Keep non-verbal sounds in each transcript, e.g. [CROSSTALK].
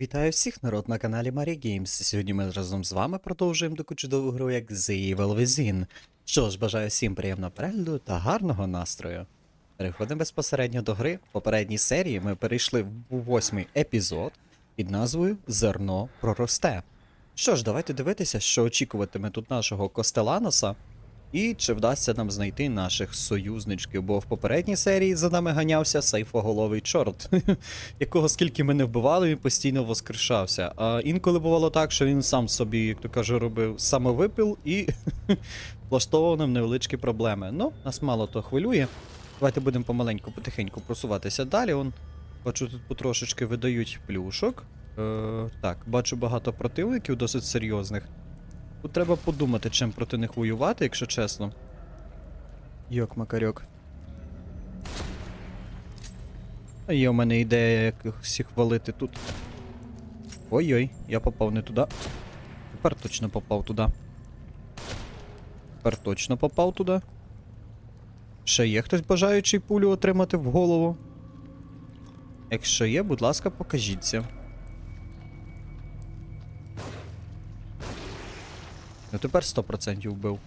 Вітаю всіх народ на каналі Mario Games. Сьогодні ми разом з вами продовжуємо таку чудову гру, як The Evil Within. Що ж, бажаю всім приємного перегляду та гарного настрою. Переходимо безпосередньо до гри. В попередній серії ми перейшли в восьмий епізод під назвою Зерно проросте. Що ж, давайте дивитися, що очікуватиме тут нашого Костеланоса. І чи вдасться нам знайти наших союзничків, бо в попередній серії за нами ганявся сейфоголовий чорт, [LAUGHS] якого скільки ми не вбивали, він постійно воскрешався. А інколи бувало так, що він сам собі, як то кажу, робив самовипил і [LAUGHS] влаштовував нам невеличкі проблеми. Ну, нас мало то хвилює. Давайте будемо помаленьку, потихеньку просуватися далі. Он, бачу, тут потрошечки видають плюшок. Е, так, бачу багато противників, досить серйозних. Тут треба подумати, чим проти них воювати, якщо чесно. Йок, макарьок. А є у мене ідея, як їх всіх валити тут. Ой-ой, я попав не туди. Тепер точно попав туди. Тепер точно попав туди. Ще є хтось бажаючий пулю отримати в голову? Якщо є, будь ласка, покажіться. Ну тепер 100% вбив.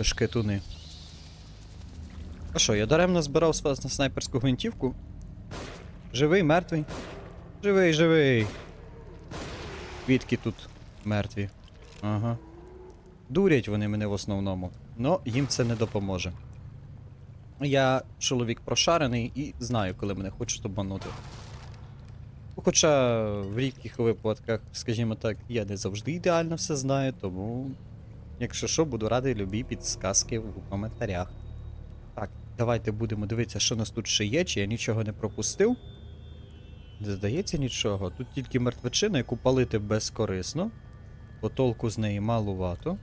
Шкетуни. А що, я даремно збирав вас на снайперську гвинтівку? Живий, мертвий? Живий, живий. Квітки тут мертві. Ага. Дурять вони мене в основному. Но їм це не допоможе. Я чоловік прошарений і знаю, коли мене хочуть обманути. Хоча в рідких випадках, скажімо так, я не завжди ідеально все знаю, тому, якщо що, буду радий любі підсказки в коментарях. Так, давайте будемо дивитися, що нас тут ще є, чи я нічого не пропустив. Не здається нічого. Тут тільки мертвечина, яку палити безкорисно, бо толку з неї малувато.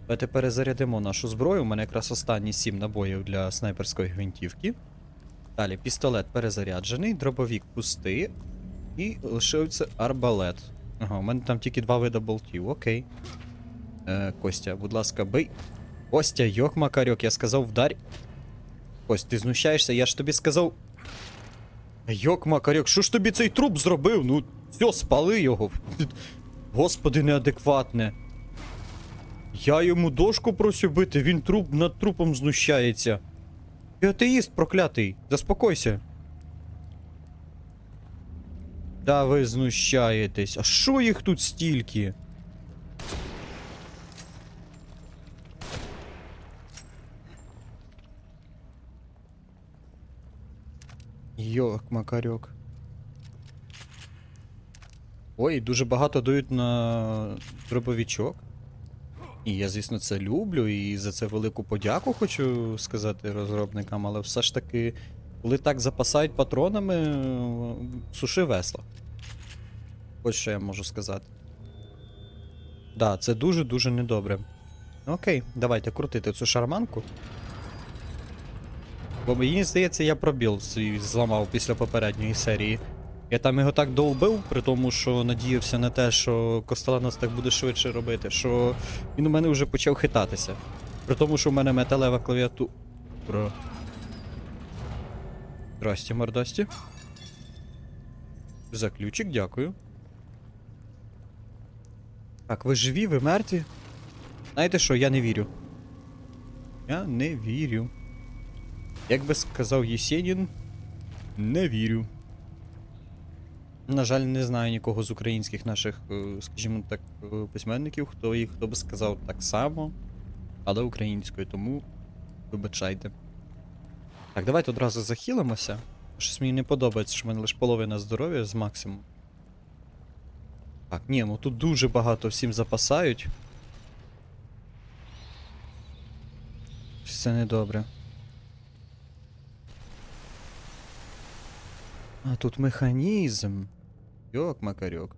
Давайте перезарядимо нашу зброю. У мене якраз останні 7 набоїв для снайперської гвинтівки. Далі, пістолет перезаряджений, дробовік пустий. І лишився арбалет. Ага, у мене там тільки два вида болтів, окей. Е, Костя, будь ласка, бий. Костя, йох макарьок, я сказав вдарь. Кость, ти знущаєшся, я ж тобі сказав. Йок макарьок, що ж тобі цей труп зробив? Ну, все, спали його. Господи, неадекватне. Я йому дошку просю бити, він труп над трупом знущається. Ти атеїст проклятий, заспокойся. Да ви знущаєтесь. А що їх тут стільки? Йок, макарьок. Ой, дуже багато дають на дробовичок. І я, звісно, це люблю, і за це велику подяку хочу сказати розробникам, але все ж таки, коли так запасають патронами, е, суши весла. Ось що я можу сказати. Да, це дуже-дуже недобре. Окей, давайте крутити цю шарманку. Бо мені здається, я пробіл свій зламав після попередньої серії. Я там його так довбив, при тому, що надіявся на те, що Костеланос так буде швидше робити, що він у мене вже почав хитатися. При тому, що у мене металева клавіатура. Здрасте, мордасті. За ключик, дякую. Так, ви живі, ви мертві? Знаєте що, я не вірю. Я не вірю. Як би сказав Єсенін, не вірю. На жаль, не знаю нікого з українських наших, е, скажімо так, е, письменників, хто їх хто би сказав так само, але українською, тому вибачайте. Так, давайте одразу захилимося. Щось мені не подобається, що в мене лише половина здоров'я з максимум. Так, ні, ну тут дуже багато всім запасають. Це недобре. А тут механізм. Йок, макарьок.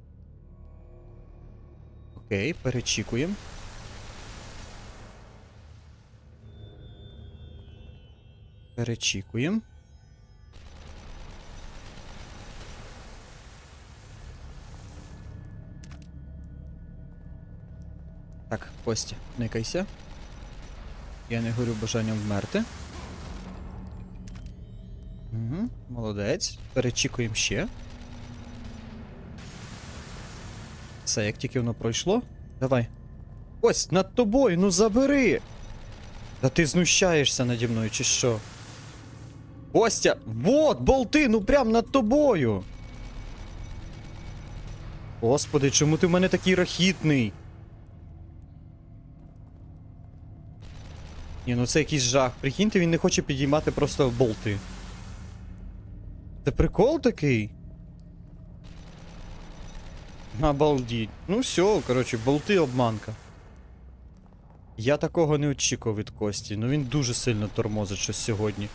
Окей, перечікуємо. Перечікуємо. Так, Костя, никайся. Я не горю бажанням вмерти. Угу, молодець. Перечікуємо ще. Все, як тільки воно пройшло. Давай. Ось, над тобою, ну забери! Та ти знущаєшся наді мною, чи що? Костя! Вот, болти, ну прям над тобою! Господи, чому ти в мене такий рахітний? Ні, ну це якийсь жах. Прикиньте, він не хоче підіймати просто болти. Це прикол такий? Обалдіть. Ну все, коротше, болти обманка. Я такого не очікував від Кості. Ну він дуже сильно тормозить щось сьогодні.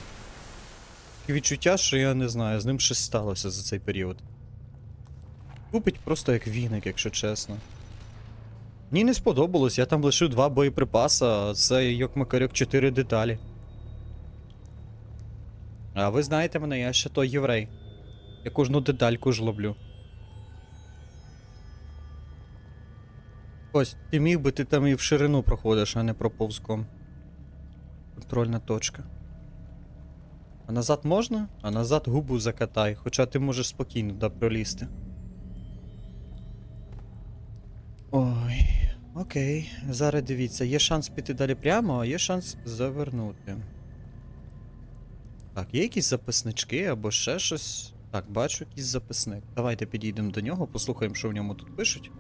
Відчуття, що я не знаю, з ним щось сталося за цей період. Купить просто як віник, якщо чесно. Мені не сподобалось, я там лишив два боєприпаса, а це як макарьок 4 деталі. А ви знаєте мене, я ще той єврей. Я кожну детальку ж лоблю. Ось, ти міг би ти там і в ширину проходиш, а не проповзком. Контрольна точка. А назад можна? А назад губу закатай, хоча ти можеш спокійно да пролізти. Ой, окей. Зараз дивіться, є шанс піти далі прямо, а є шанс завернути. Так, є якісь записнички або ще щось. Так, бачу якийсь записник. Давайте підійдемо до нього, послухаємо, що в ньому тут пишуть.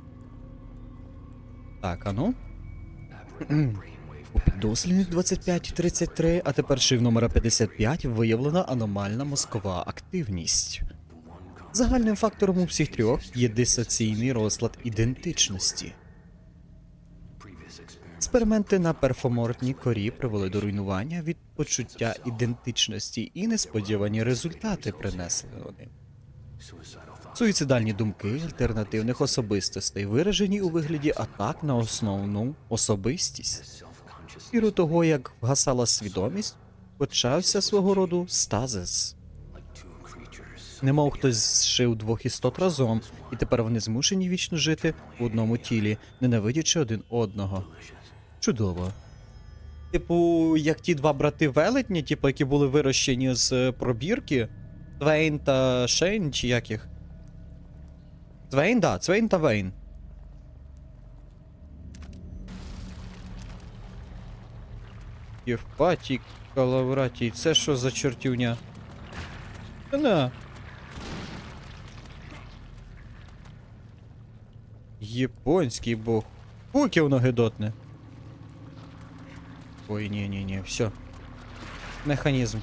Так, а ну. Піддослідних 2533, а тепер шив номера 55 виявлена аномальна мозкова активність. Загальним фактором у всіх трьох є дисоційний розлад ідентичності. Експерименти на перфомортній корі привели до руйнування від почуття ідентичності і несподівані результати принесли вони. Суїцидальні думки альтернативних особистостей виражені у вигляді атак на основну особистість. Міру того, як вгасала свідомість, почався свого роду стазис. Немов хтось зшив двох істот разом, і тепер вони змушені вічно жити в одному тілі, ненавидячи один одного. Чудово. Типу, як ті два брати велетні, типу, які були вирощені з е, пробірки, Твейн та Шейн, чи як їх? Твейн, да, Твейн та Вейн. Євпатій, Калавратій, це що за чортівня? На. Японський бог. Пуки воно. Ой, ні, ні, ні, все. Механізм.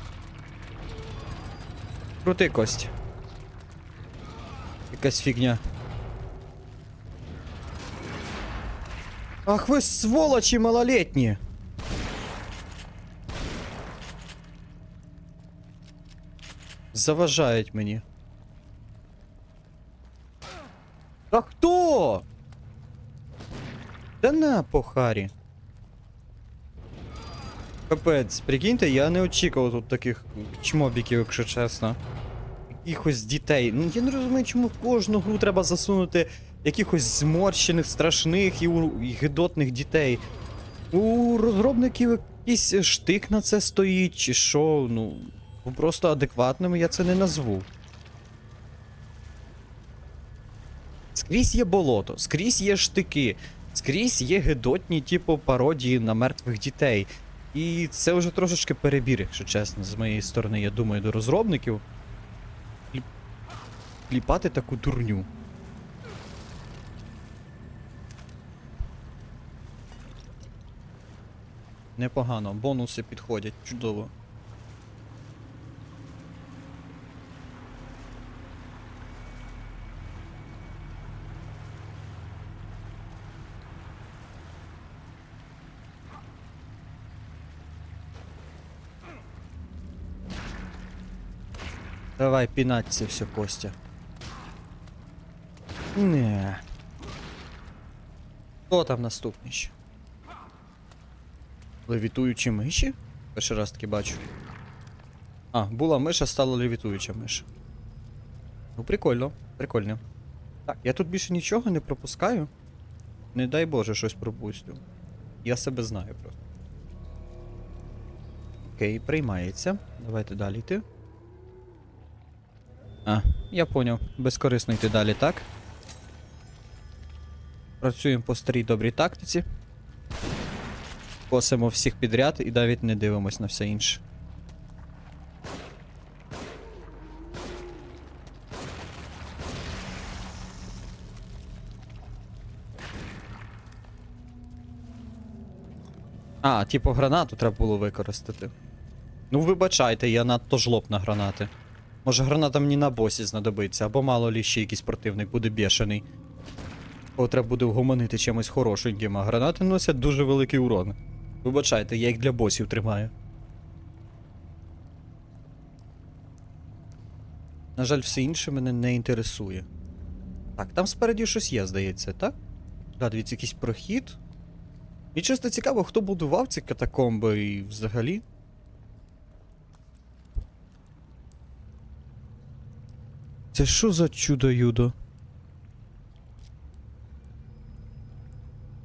Крути кость. Якась фігня. Ах ви сволочі малолетні! Заважають мені. Та хто? Та на похарі. Капець, прикиньте, я не очікував тут таких чмобіків, якщо чесно. Якихось дітей. Ну я не розумію, чому в кожну гру треба засунути якихось зморщених, страшних і, у- і гидотних дітей. У розробників якийсь штик на це стоїть, чи що, ну. Просто адекватними я це не назву. Скрізь є болото, скрізь є штики, скрізь є гидотні, типу, пародії на мертвих дітей. І це вже трошечки перебір, якщо чесно, з моєї сторони, я думаю, до розробників. Кліпати таку дурню. Непогано, бонуси підходять, чудово. Давай пінать це все, Костя. Не. Хто там наступний ще? Левітуючі миші? Перший раз таки бачу. А, була миша, стала левітуюча миша. Ну, прикольно, прикольно. Так, я тут більше нічого не пропускаю. Не дай Боже, щось пропустю. Я себе знаю просто. Окей, приймається. Давайте далі йти. А, я поняв. Безкорисно йти далі, так? Працюємо по старій добрій тактиці. Косимо всіх підряд і навіть не дивимось на все інше. А, типу гранату треба було використати. Ну, вибачайте, я надто жлоб на гранати. Може граната мені на босі знадобиться, або мало лі ще якийсь противник буде бешений. Кого треба буде вгомонити чимось хорошеньким, а гранати носять дуже великий урон. Вибачайте, я їх для босів тримаю. На жаль, все інше мене не інтересує. Так, там спереді щось є, здається, так? Да, дивіться, якийсь прохід. І чесно цікаво, хто будував ці катакомби і взагалі. Це що за чудо-юдо?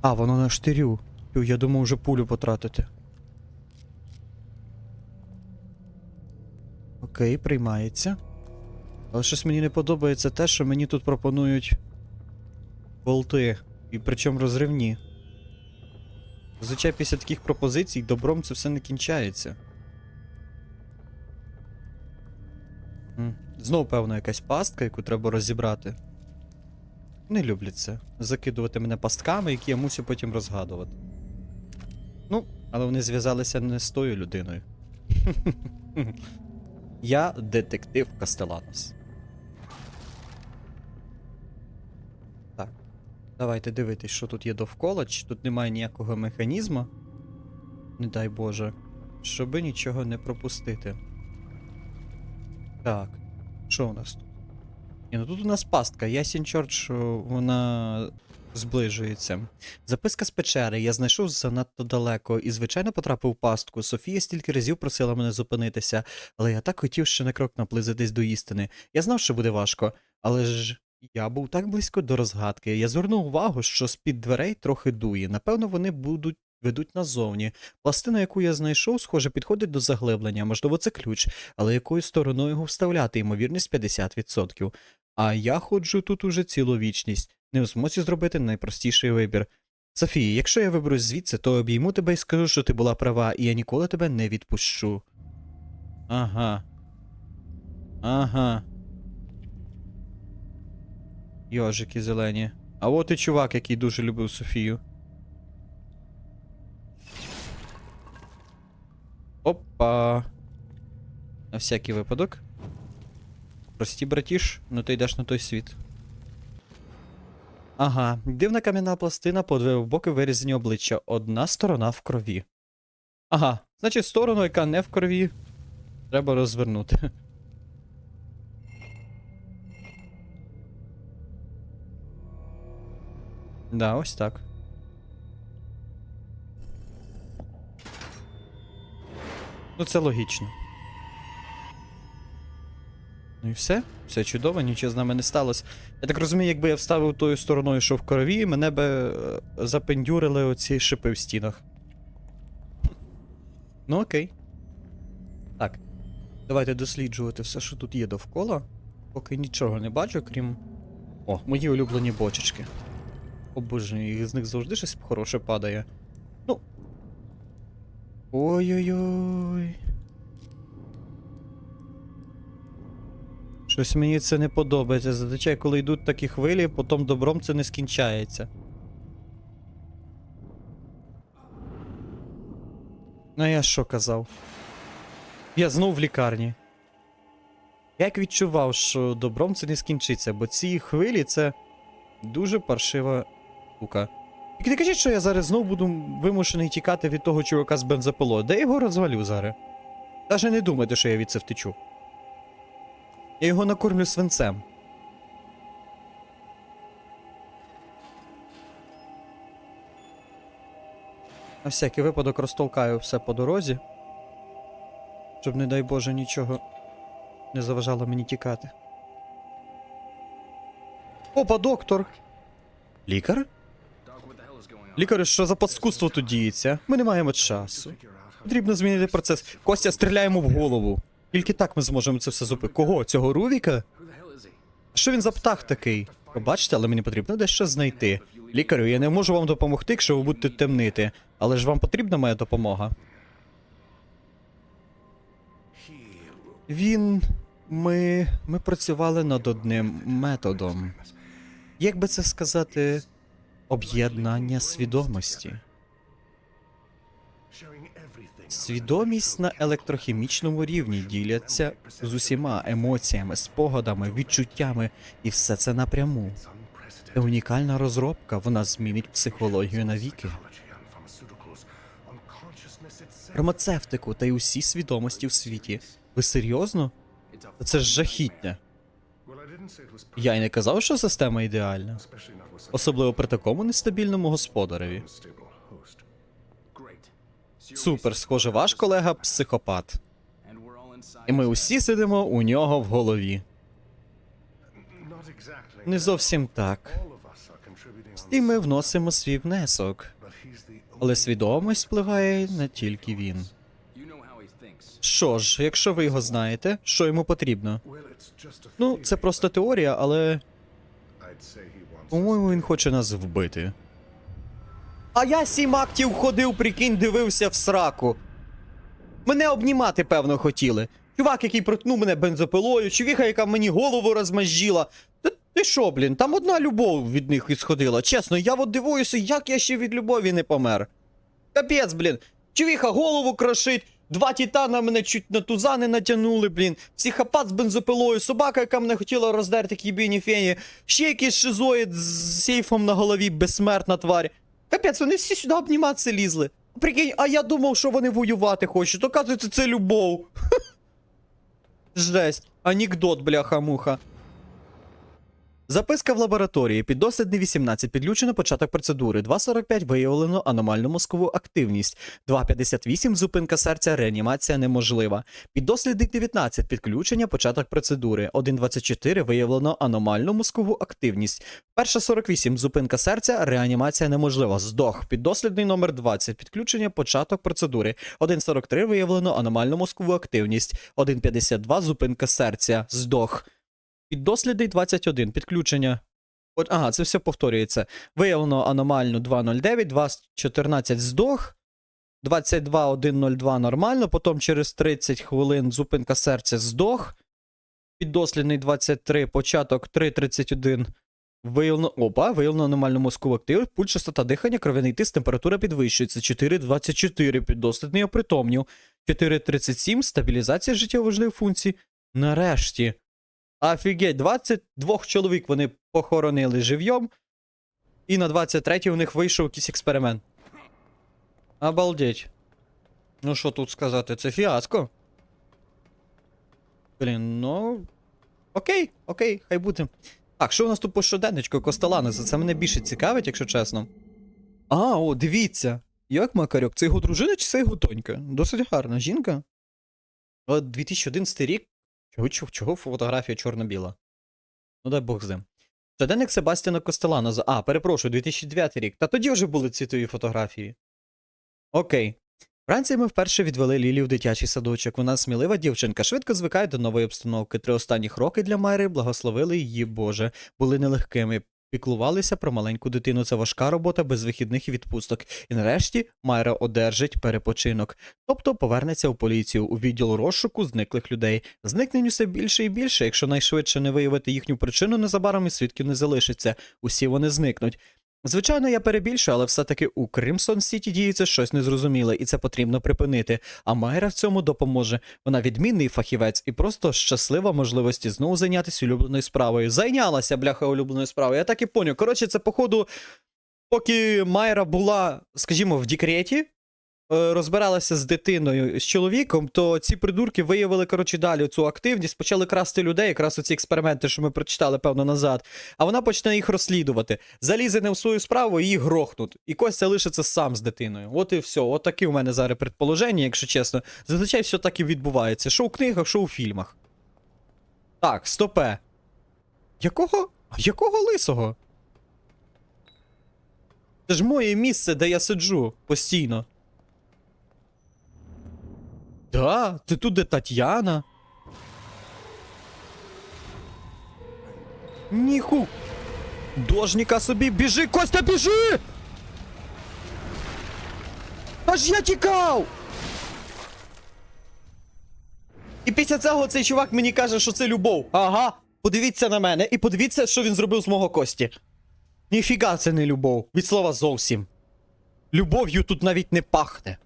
А, воно на штирю. Тю, Я думав вже пулю потратити. Окей, приймається. Але щось мені не подобається те, що мені тут пропонують болти. І причому розривні. Зазвичай після таких пропозицій добром це все не кінчається. М, Знову, певно, якась пастка, яку треба розібрати. Не люблю це. Закидувати мене пастками, які я мусю потім розгадувати. Ну, але вони зв'язалися не з тою людиною. [LAUGHS] Я детектив Кастеланос. Так. Давайте дивитись, що тут є довкола, чи тут немає ніякого механізму. Не дай Боже. Щоби нічого не пропустити. Так. Що у нас тут? Ні, ну тут у нас пастка. Ясін чорт, що вона зближується. Записка з печери. Я знайшов занадто далеко і, звичайно, потрапив в пастку. Софія стільки разів просила мене зупинитися, але я так хотів ще на крок наблизитись до істини. Я знав, що буде важко, але ж. Я був так близько до розгадки. Я звернув увагу, що з-під дверей трохи дує. Напевно, вони будуть ведуть назовні. Пластина, яку я знайшов, схоже, підходить до заглиблення. Можливо, це ключ, але якою стороною його вставляти, ймовірність 50%. А я ходжу тут уже цілу вічність, не в змозі зробити найпростіший вибір. Софія, якщо я виберусь звідси, то обійму тебе і скажу, що ти була права, і я ніколи тебе не відпущу. Ага. Ага. Йожики зелені. А от і чувак, який дуже любив Софію. Опа. На всякий випадок. Прості, братіш, ну ти йдеш на той світ. Ага, дивна кам'яна пластина по боки вирізані обличчя. Одна сторона в крові. Ага, значить сторону, яка не в крові, треба розвернути. [LAUGHS] Да, ось так. Ну, це логічно. Ну і все. Все чудово, нічого з нами не сталося. Я так розумію, якби я вставив тою стороною, що в крові, мене би е, запендюрили оці шипи в стінах. Ну окей. Так. Давайте досліджувати все, що тут є довкола. Поки нічого не бачу, крім. О, мої улюблені бочечки. Обожнюю, їх з них завжди щось хороше падає. Ну. Ой-ой-ой. Щось мені це не подобається. Зазвичай, коли йдуть такі хвилі, потім добром це не скінчається. Ну я що казав? Я знов в лікарні. Як відчував, що добром це не скінчиться, бо ці хвилі це дуже паршива штука. Тільки не кажіть, що я зараз знов буду вимушений тікати від того чувака з бензопилою. Де його розвалю зараз? Даже не думайте, що я від це втечу. Я його накормлю свинцем. На всякий випадок розтолкаю все по дорозі. Щоб, не дай Боже, нічого не заважало мені тікати. Опа, доктор! Лікар? Лікарю, що за паскудство тут діється? Ми не маємо часу. Потрібно змінити процес. Костя, стріляємо в голову. Тільки так ми зможемо це все зупинити. Кого? Цього Рувіка? Що він за птах такий? Пробачте, але мені потрібно дещо знайти. Лікарю, я не можу вам допомогти, якщо ви будете темнити. Але ж вам потрібна моя допомога. Він. Ми. Ми працювали над одним методом. Як би це сказати, об'єднання свідомості. Свідомість на електрохімічному рівні діляться з усіма емоціями, спогадами, відчуттями, і все це напряму. Це унікальна розробка, вона змінить психологію навіки. Фармацевтику та й усі свідомості в світі. Ви серйозно? Це ж жахіття. Я й не казав, що система ідеальна, особливо при такому нестабільному господареві. Супер, схоже, ваш колега психопат. І ми усі сидимо у нього в голові. Не зовсім так. І ми вносимо свій внесок, але свідомість впливає не тільки він. Що ж, якщо ви його знаєте, що йому потрібно? Ну, це просто теорія, але по-моєму він хоче нас вбити. А я сім актів ходив, прикинь, дивився в сраку. Мене обнімати, певно, хотіли. Чувак, який проткнув мене бензопилою, чувіха, яка мені голову розмазжіла. Та ти що, блін, там одна любов від них ісходила. Чесно, я от дивуюся, як я ще від любові не помер. Капець, блін. Чувіха голову крошить, два титана мене чуть на туза не натягнули, блін. Психопат з бензопилою, собака, яка мене хотіла роздерти кібіні фені, ще якийсь шизоїд з сейфом на голові, безсмертна тварь. Капець, вони всі сюди обніматися лізли. Прикинь, а я думав, що вони воювати хочуть. Оказується, це любов. [LAUGHS] Жесть. Анекдот, бляха-муха. Записка в лабораторії. Піддослідний 18. Підключено початок процедури. 2.45 виявлено аномальну мозкову активність. 2.58 зупинка серця, реанімація неможлива. Піддослідний 19. Підключення початок процедури. 1.24 виявлено аномальну мозкову активність. Перша 48. Зупинка серця, реанімація неможлива. Здох. Піддослідний номер 20. Підключення початок процедури. 1.43 виявлено аномальну мозкову активність. 1.52 зупинка серця. Здох. Піддослідний 21. Підключення. От, ага, це все повторюється. Виявлено аномальну 209, 214 здох. 22.102 нормально, потім через 30 хвилин зупинка серця здох. Піддослідний 23, початок 3.31. Виявлено. Опа, виявлено аномальну мозкову активність, пульс, частота дихання, кров'яний тиск, температура підвищується. 4.24, піддослідний опритомнів. 4.37, стабілізація життєво важливих функцій. Нарешті. Офігеть, 22 чоловік вони похоронили живьом, і на 23-й у них вийшов якийсь експеримент. Обалдеть. Ну що тут сказати, це фіаско. Блін, ну. Окей, окей, хай буде. Так, що у нас тут по щоденничку Костеланеса? Це мене більше цікавить, якщо чесно. А, о, дивіться. Як Макарьок, це його дружина чи це його донька? Досить гарна жінка. От 2011 рік. Чого, фотографія чорно-біла? Ну дай Бог з ним. Щоденник Себастьяна Костелана. за- А, перепрошую, 2009 рік. Та тоді вже були цвітові фотографії. Окей. Вранці ми вперше відвели Лілі в дитячий садочок. Вона смілива дівчинка, швидко звикає до нової обстановки. Три останніх роки для Майри благословили її Боже, були нелегкими. Піклувалися про маленьку дитину. Це важка робота без вихідних відпусток. І нарешті Майра одержить перепочинок. Тобто повернеться у поліцію у відділ розшуку зниклих людей. Зникнень усе більше і більше. Якщо найшвидше не виявити їхню причину, незабаром і свідків не залишиться. Усі вони зникнуть. Звичайно, я перебільшую, але все-таки у Кримсон Сіті діється щось незрозуміле, і це потрібно припинити. А Майра в цьому допоможе. Вона відмінний фахівець і просто щаслива можливості знову зайнятися улюбленою справою. Зайнялася, бляха, улюбленою справою. Я так і поняв. Коротше, це, походу, поки Майра була, скажімо, в декреті, розбиралася з дитиною, з чоловіком, то ці придурки виявили, коротше, далі цю активність, почали красти людей, якраз оці експерименти, що ми прочитали, певно, назад. А вона почне їх розслідувати. Залізе не в свою справу, її грохнуть. І Костя лишиться сам з дитиною. От і все. От такі у мене зараз предположення, якщо чесно. Зазвичай все так і відбувається. Що у книгах, що у фільмах. Так, стопе. Якого? Якого лисого? Це ж моє місце, де я сиджу постійно. Да, ти тут де Тетяна. Ніху. Дожніка собі, біжи, Костя, біжи! Аж я тікав! І після цього цей чувак мені каже, що це любов. Ага, подивіться на мене і подивіться, що він зробив з мого Кості. Ніфіга це не любов. Від слова зовсім. Любов'ю тут навіть не пахне.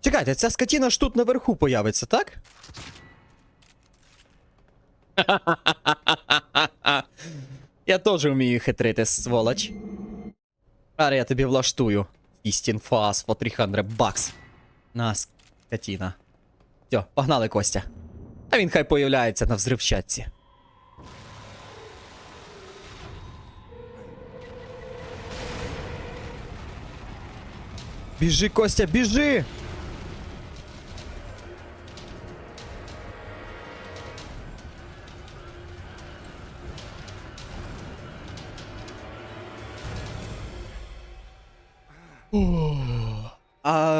Чекайте, ця скотіна ж тут наверху появиться, так? Я теж вмію хитрити, сволоч. Аре, я тобі влаштую. Істін фас for 300 бакс. На, скотіна. Все, погнали, Костя. А він хай появляється на взривчатці. Біжи, Костя, біжи!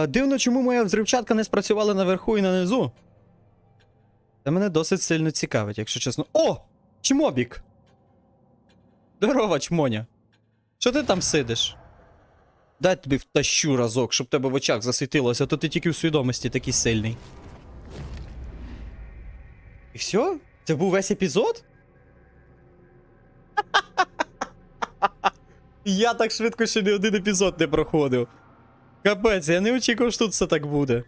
Дивно, чому моя взривчатка не спрацювала наверху і нанизу. Це мене досить сильно цікавить, якщо чесно. О! Чмобік! Здорова, чмоня. Що ти там сидиш? Дай тобі втащу разок, щоб тебе в очах засвітилося, а то ти тільки в свідомості такий сильний. І все? Це був весь епізод? [LAUGHS] Я так швидко ще не один епізод не проходив. Капець, я не очікував, що тут все так буде.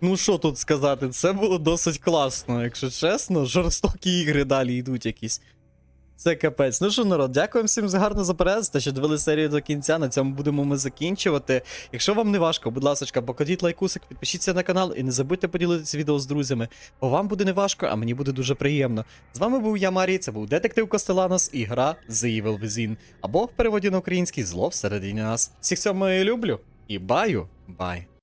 Ну що тут сказати, це було досить класно, якщо чесно, жорстокі ігри далі йдуть якісь. Це капець. Ну що, народ, дякую всім за гарно за перегляд, та що дивили серію до кінця. На цьому будемо ми закінчувати. Якщо вам не важко, будь ласка, покладіть лайкусик, підпишіться на канал і не забудьте поділитися відео з друзями. Бо вам буде не важко, а мені буде дуже приємно. З вами був я, Марій, це був детектив Костеланос і гра The Evil Within. Або в переводі на український зло всередині нас. Всіх цьому я люблю і баю, бай.